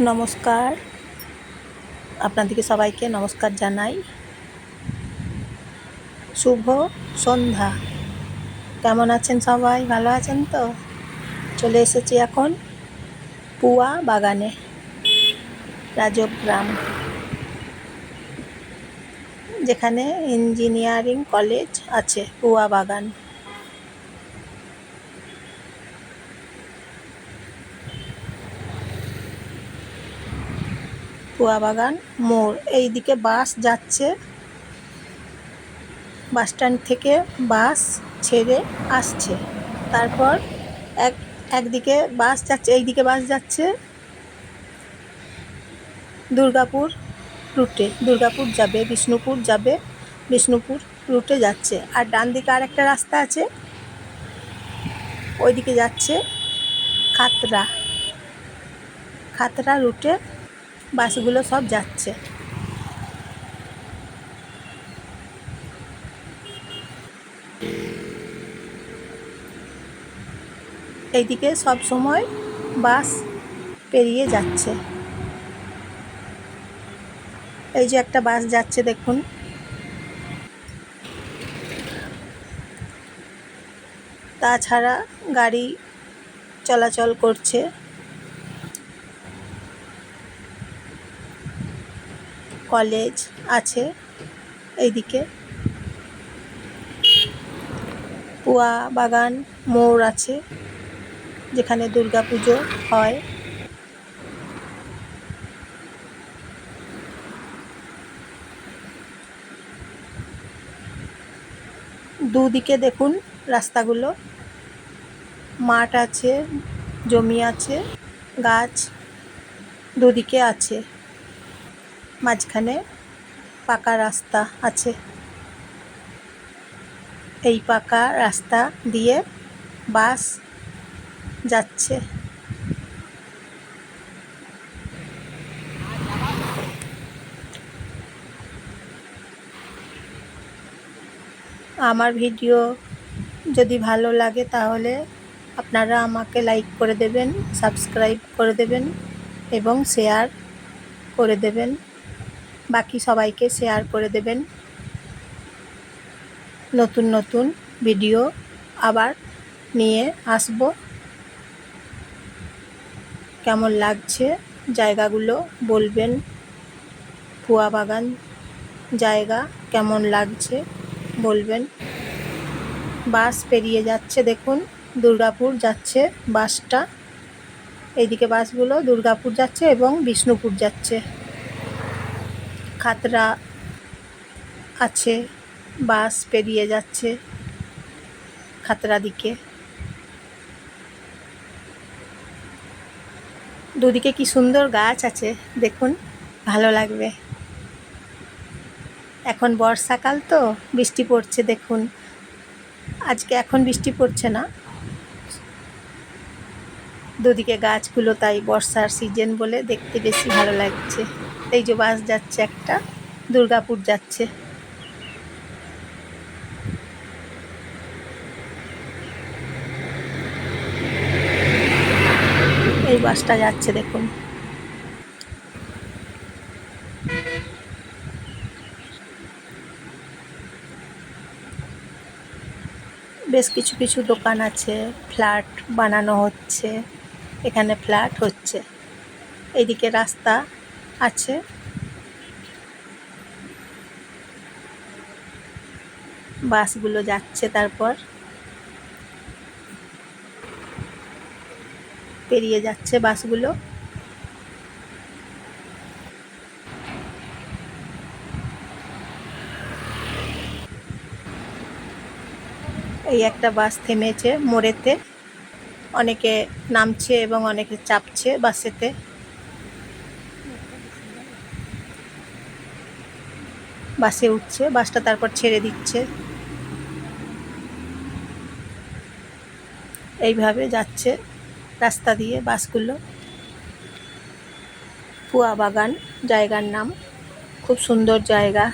নমস্কার। আপনাদেরকে সবাইকে নমস্কার জানাই। শুভ সন্ধ্যা। কেমন আছেন সবাই? ভালো আছেন তো? চলে এসেছি এখন পুয়া বাগানে, রাজগ্রাম, যেখানে ইঞ্জিনিয়ারিং কলেজ আছে, পুয়া বাগান। পুয়া বাগান, মোড়। এইদিকে বাস যাচ্ছে। বাস স্ট্যান্ড থেকে বাস ছেড়ে আসছে। তারপর এক, একদিকে বাস যাচ্ছে, এইদিকে বাস যাচ্ছে দুর্গাপুর রুটে। দুর্গাপুর যাবে, বিষ্ণুপুর যাবে, বিষ্ণুপুর রুটে যাচ্ছে। আর ডান দিকে আর একটা রাস্তা আছে। ওইদিকে যাচ্ছে খাতরা। খাতরা রুটে বাসগুলো সব যাচ্ছে। এইদিকে সব সময় বাস পেরিয়ে যাচ্ছে। এই যে একটা বাস যাচ্ছে দেখুন। তাছাড়া গাড়ি চলাচল করছে। কলেজ আছে এইদিকে। পুয়া বাগান মোড় আছে, যেখানে দুর্গা পুজো হয়। দুদিকে দেখুন রাস্তাগুলো। মাঠ আছে, জমি আছে, গাছ দুদিকে আছে। মাঝখানে পাকা রাস্তা আছে। এই পাকা রাস্তা দিয়ে বাস যাচ্ছে। আমার ভিডিও যদি ভালো লাগে তাহলে আপনারা আমাকে লাইক করে দেবেন, সাবস্ক্রাইব করে দেবেন এবং শেয়ার করে দেবেন। বাকি সবাইকে শেয়ার করে দেবেন। নতুন নতুন ভিডিও আবার নিয়ে আসব। কেমন লাগছে জায়গাগুলো বলবেন। ফুয়া বাগান জায়গা কেমন লাগছে বলবেন। বাস পেরিয়ে যাচ্ছে দেখুন, দুর্গাপুর যাচ্ছে বাসটা। এইদিকে বাসগুলো দুর্গাপুর যাচ্ছে এবং বিষ্ণুপুর যাচ্ছে। খাতরা আছে, বাস পেরিয়ে যাচ্ছে খাতরা দিকে। দুদিকে কি সুন্দর গাছ আছে, দেখুন, ভালো লাগবে। এখন বর্ষাকাল তো, বৃষ্টি পড়ছে, দেখুন। আজকে এখন বৃষ্টি পড়ছে না। দুদিকে গাছগুলো তাই বর্ষার সিজন বলে দেখতে বেশি ভালো লাগছে। এই যে বাস যাচ্ছে একটা, দুর্গাপুর যাচ্ছে। এই বাসটা যাচ্ছে দেখুন। বেশ কিছু কিছু দোকান আছে, ফ্ল্যাট বানানো হচ্ছে, এখানে ফ্ল্যাট হচ্ছে। এইদিকে রাস্তা আছে। বাসগুলো যাচ্ছে তারপর। পেরিয়ে যাচ্ছে বাসগুলো। এই একটা বাস থেমেছে মোড়েতে। অনেকে নামছে এবং অনেকে চাপছে বাসেতে। বাসে উঠছে, বাসটা তারপর ছেড়ে দিচ্ছে। এইভাবে যাচ্ছে রাস্তা দিয়ে বাসগুলো। পুয়া বাগান, জায়গার নাম। খুব সুন্দর জায়গা।